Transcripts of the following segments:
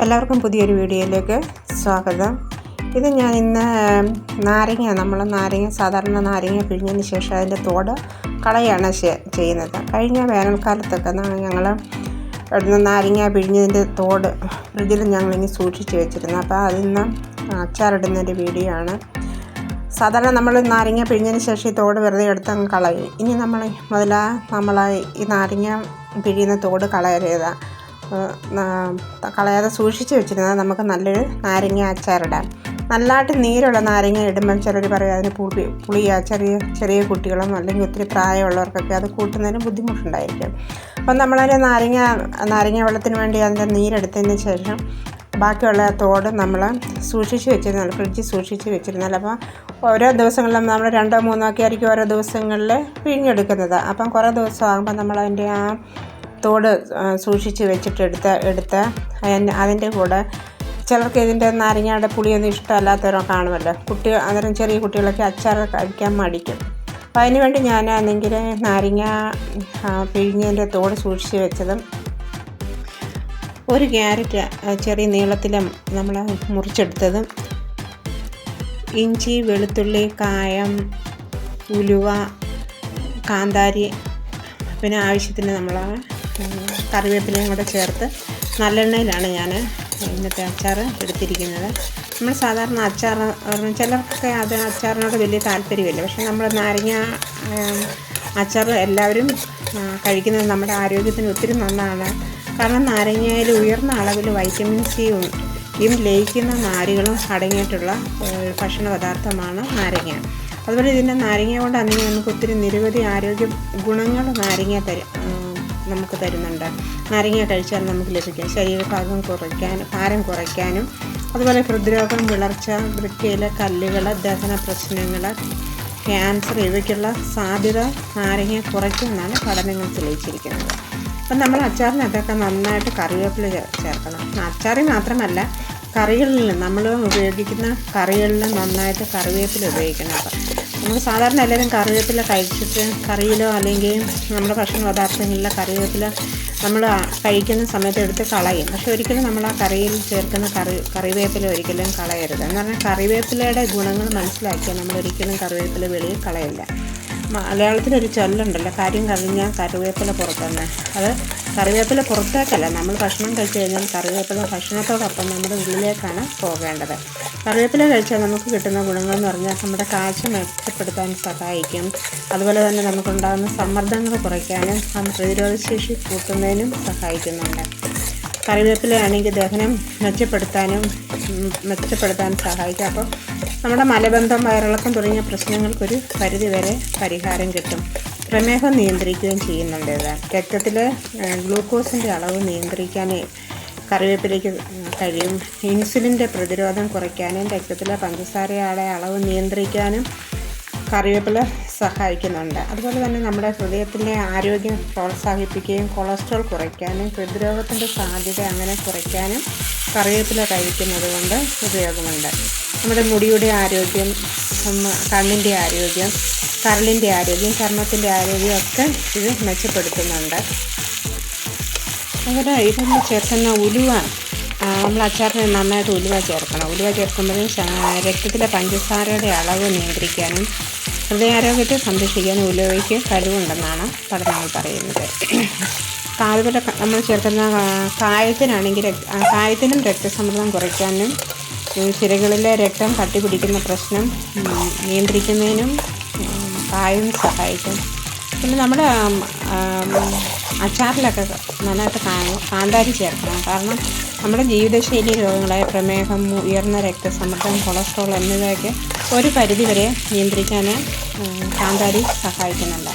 എല്ലാവർക്കും പുതിയൊരു വീഡിയോയിലേക്ക് സ്വാഗതം. ഇത് ഞാൻ ഇന്ന് നാരങ്ങ നമ്മൾ നാരങ്ങ സാധാരണ നാരങ്ങ പിഴിഞ്ഞതിന് ശേഷം അതിന്റെ തോട് കളയാണ് ചെയ്യുന്നത്. കഴിഞ്ഞ വേനൽക്കാലത്തൊക്കെ ഞങ്ങൾ ഇവിടുന്ന് നാരങ്ങ പിഴിഞ്ഞതിന്റെ തോട് ഫ്രിഡ്ജിൽ ഞങ്ങളിങ്ങനെ സൂക്ഷിച്ച് വെച്ചിരുന്നു. അപ്പോൾ അതിൽ നിന്ന് അച്ചാറിടുന്നൊരു വീഡിയോ ആണ് സാധാരണ നമ്മൾ നാരങ്ങ പിഴിഞ്ഞതിന് ശേഷം ഈ തോട് വെറുതെ എടുത്ത് അങ്ങ് കളയും. ഇനി നമ്മൾ മുതലാ നമ്മൾ ഈ നാരങ്ങ പിഴിയുന്ന തോട് കളയരുത്. ഏഹ് നാ- കളയാതെ സൂക്ഷിച്ച് വെച്ചിരുന്നാൽ നമുക്ക് നല്ലൊരു നാരങ്ങ അച്ചാറിടാം. നല്ലതായിട്ട് നീരുള്ള നാരങ്ങ ഇടുമ്പം ചിലർ പറയും അതിന് പുളി പുളിയാ ചെറിയ ചെറിയ കുട്ടികളും അല്ലെങ്കിൽ ഒത്തിരി പ്രായമുള്ളവർക്കൊക്കെ അത് കൂട്ടുന്നതിന് ബുദ്ധിമുട്ടുണ്ടായിരിക്കും. അപ്പം നമ്മളതിന് നാരങ്ങ നാരങ്ങ വെള്ളത്തിന് വേണ്ടി അതിന്റെ നീരെടുത്തതിന് ശേഷം ബാക്കിയുള്ള തോട് നമ്മൾ സൂക്ഷിച്ച് വെച്ചിരുന്നാൽ ഫ്രിഡ്ജിൽ സൂക്ഷിച്ച് വെച്ചിരുന്നാൽ അപ്പോൾ ഓരോ ദിവസങ്ങളിലും നമ്മൾ രണ്ടോ മൂന്നോ ഒക്കെ ആയിരിക്കും ഓരോ ദിവസങ്ങളിൽ പിഴിഞ്ഞെടുക്കുന്നത്. അപ്പം കുറേ ദിവസമാകുമ്പോൾ നമ്മളതിന്റെ ആ തോട് സൂക്ഷിച്ച് വെച്ചിട്ട് എടുത്ത എടുത്ത് അതിന്റെ കൂടെ ചിലർക്ക് ഇതിന്റെ നാരങ്ങയുടെ പുളിയൊന്നും ഇഷ്ടമല്ലാത്തവരോ കാണുമല്ലോ. കുട്ടി അന്നേരം ചെറിയ കുട്ടികളൊക്കെ അച്ചാർ കഴിക്കാൻ മടിക്കും. അപ്പോൾ അതിന് വേണ്ടി ഞാനാണെങ്കിൽ നാരങ്ങ പിഴിഞ്ഞതിന്റെ തോട് സൂക്ഷിച്ച് വെച്ചതും ഒരു ക്യാരറ്റ് ചെറിയ നീളത്തിലും നമ്മൾ മുറിച്ചെടുത്തതും ഇഞ്ചി വെളുത്തുള്ളി കായം ഉലുവ കാന്താരി പിന്നെ ആവശ്യത്തിന് നമ്മൾ കറിവേപ്പിലയും കൂടെ ചേർത്ത് നല്ലെണ്ണയിലാണ് ഞാൻ ഇന്നത്തെ അച്ചാർ എടുത്തിരിക്കുന്നത്. നമ്മൾ സാധാരണ അച്ചാർ ചിലർക്കൊക്കെ അത് അച്ചാറിനോട് വലിയ താല്പര്യമില്ല. പക്ഷേ നമ്മൾ നാരങ്ങ അച്ചാർ എല്ലാവരും കഴിക്കുന്നത് നമ്മുടെ ആരോഗ്യത്തിന് ഒത്തിരി നന്നാണ്. കാരണം നാരങ്ങയിൽ ഉയർന്ന അളവിൽ വൈറ്റമിൻ സിയും യും ലയിക്കുന്ന നാരുകളും അടങ്ങിയിട്ടുള്ള ഭക്ഷണ പദാർത്ഥമാണ് നാരങ്ങ. അതുപോലെ ഇതിന്റെ നാരങ്ങ കൊണ്ട് അന്നെങ്കിൽ നമുക്ക് ഒത്തിരി നിരവധി ആരോഗ്യ ഗുണങ്ങൾ നാരങ്ങ തരും നമുക്ക് തരുന്നുണ്ട്. നാരങ്ങ കഴിച്ചാൽ നമുക്ക് ലഭിക്കും. ശരീരഭാഗം കുറയ്ക്കാൻ ഭാരം കുറയ്ക്കാനും അതുപോലെ ഹൃദ്രോഗം വിളർച്ച വൃക്കയിലെ കല്ലുകൾ ദഹന പ്രശ്നങ്ങൾ ക്യാൻസർ ഇവയ്ക്കുള്ള സാധ്യത നാരങ്ങ കുറയ്ക്കുമെന്നാണ് പഠനങ്ങൾ തെളിയിച്ചിരിക്കുന്നത്. അപ്പം നമ്മൾ അച്ചാറിനകത്തൊക്കെ നന്നായിട്ട് കറിവേപ്പില ചേർക്കണം. അച്ചാറിൽ മാത്രമല്ല കറികളിൽ നമ്മൾ ഉപയോഗിക്കുന്ന കറികളിൽ നന്നായിട്ട് കറിവേപ്പില ഉപയോഗിക്കണം അപ്പം നമ്മൾ സാധാരണ എല്ലാവരും കറിവേപ്പില കഴിച്ചിട്ട് കറിയിലോ അല്ലെങ്കിൽ നമ്മുടെ ഭക്ഷണ പദാർത്ഥങ്ങളിലെ കറിവേപ്പില നമ്മൾ കഴിക്കുന്ന സമയത്ത് എടുത്ത് കളയും. പക്ഷെ ഒരിക്കലും നമ്മൾ ആ കറിയിൽ ചേർക്കുന്ന കറി കറിവേപ്പില ഒരിക്കലും കളയരുത്. എന്ന് പറഞ്ഞാൽ കറിവേപ്പിലയുടെ ഗുണങ്ങൾ മനസ്സിലാക്കിയാൽ നമ്മൾ ഒരിക്കലും കറിവേപ്പില വെളിയിൽ കളയില്ല. മലയാളത്തിലൊരു ചൊല്ലുണ്ടല്ലോ കാര്യം കഴിഞ്ഞാൽ കറിവേപ്പില പുറത്തുനിന്ന് അത് കറിവേപ്പില പുറത്തേക്കല്ല. നമ്മൾ ഭക്ഷണം കഴിച്ചു കഴിഞ്ഞാൽ കറിവേപ്പില ഭക്ഷണത്തോടൊപ്പം നമ്മുടെ ഉള്ളിലേക്കാണ് പോകേണ്ടത്. കറിവേപ്പില കഴിച്ചാൽ നമുക്ക് കിട്ടുന്ന ഗുണങ്ങൾ എന്ന് പറഞ്ഞാൽ നമ്മുടെ കാഴ്ച മെച്ചപ്പെടുത്താൻ സഹായിക്കും. അതുപോലെ തന്നെ നമുക്കുണ്ടാകുന്ന സമ്മർദ്ദങ്ങൾ കുറയ്ക്കാനും പ്രതിരോധശേഷി കൂട്ടുന്നതിനും സഹായിക്കുന്നുണ്ട്. കറിവേപ്പിലയാണെങ്കിൽ ദഹനം മെച്ചപ്പെടുത്താനും മെച്ചപ്പെടുത്താൻ സഹായിക്കും. അപ്പോൾ നമ്മുടെ മലബന്ധം വയറിളക്കം തുടങ്ങിയ പ്രശ്നങ്ങൾക്കൊരു പരിധി വരെ പരിഹാരം കിട്ടും. പ്രമേഹം നിയന്ത്രിക്കുകയും ചെയ്യുന്നുണ്ട് ഇത്. രക്തത്തിൽ ഗ്ലൂക്കോസിന്റെ അളവ് നിയന്ത്രിക്കാൻ കറിവേപ്പിലേക്ക് കഴിയും. ഇൻസുലിന്റെ പ്രതിരോധം കുറയ്ക്കാനും രക്തത്തിലെ പഞ്ചസാരയുടെ അളവ് നിയന്ത്രിക്കാനും കറിവേപ്പില സഹായിക്കുന്നുണ്ട്. അതുപോലെ തന്നെ നമ്മുടെ ഹൃദയത്തിന്റെ ആരോഗ്യം പ്രോത്സാഹിപ്പിക്കുകയും കൊളസ്ട്രോൾ കുറയ്ക്കാനും ഹൃദ്രോഗത്തിന്റെ സാധ്യത അങ്ങനെ കുറയ്ക്കാനും കറിവേപ്പില കഴിക്കുന്നത് കൊണ്ട് ഉപയോഗമുണ്ട്. നമ്മുടെ മുടിയുടെ ആരോഗ്യം കണ്ണിന്റെ ആരോഗ്യം കരളിന്റെ ആരോഗ്യം ചർമ്മത്തിന്റെ ആരോഗ്യം ഒക്കെ ഇത് മെച്ചപ്പെടുത്തുന്നുണ്ട്. അതുപോലെ ഇതിൽ ചേർക്കുന്ന ഉലുവ നമ്മൾ അച്ചാറിന് നന്നായിട്ട് ഉലുവ ചേർക്കണം. ഉലുവ ചേർക്കുമ്പോഴും രക്തത്തിലെ പഞ്ചസാരയുടെ അളവ് നിയന്ത്രിക്കാനും ഹൃദയാരോഗ്യത്തെ സംരക്ഷിക്കാനും ഉലുവയ്ക്ക് കഴിവുണ്ടെന്നാണ് പഠനങ്ങൾ പറയുന്നത്. അതുപോലെ നമ്മൾ ചേർക്കുന്ന കായത്തിനാണെങ്കിൽ കായത്തിനും രക്തസമ്മർദ്ദം കുറയ്ക്കാനും ചിരകളിലെ രക്തം കട്ടിപിടിക്കുന്ന പ്രശ്നം നിയന്ത്രിക്കുന്നതിനും കായം സഹായിക്കും. പിന്നെ നമ്മുടെ അച്ചാറിലൊക്കെ നന്നായിട്ട് കാന്താരി ചേർക്കണം. കാരണം നമ്മുടെ ജീവിതശൈലി രോഗങ്ങളായ പ്രമേഹം ഉയർന്ന രക്തസമ്മർദ്ദം കൊളസ്ട്രോൾ എന്നിവയൊക്കെ ഒരു പരിധിവരെ നിയന്ത്രിക്കാൻ കാന്താരി സഹായിക്കുന്നുണ്ട്.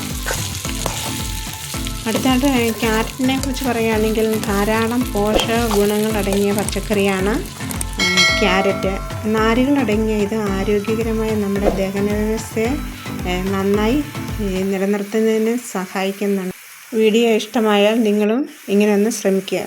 അടുത്തായിട്ട് ക്യാരറ്റിനെ കുറിച്ച് പറയുകയാണെങ്കിൽ ധാരാളം പോഷക ഗുണങ്ങൾ അടങ്ങിയ പച്ചക്കറിയാണ് ക്യാരറ്റ്. നാരുകളടങ്ങിയ ഇത് ആരോഗ്യകരമായ നമ്മുടെ ദഹന വ്യവസ്ഥയെ നന്നായി നിലനിർത്തുന്നതിന് സഹായിക്കുന്നുണ്ട്. വീഡിയോ ഇഷ്ടമായാൽ നിങ്ങളും ഇങ്ങനെ ഒന്ന് ശ്രമിക്കുക.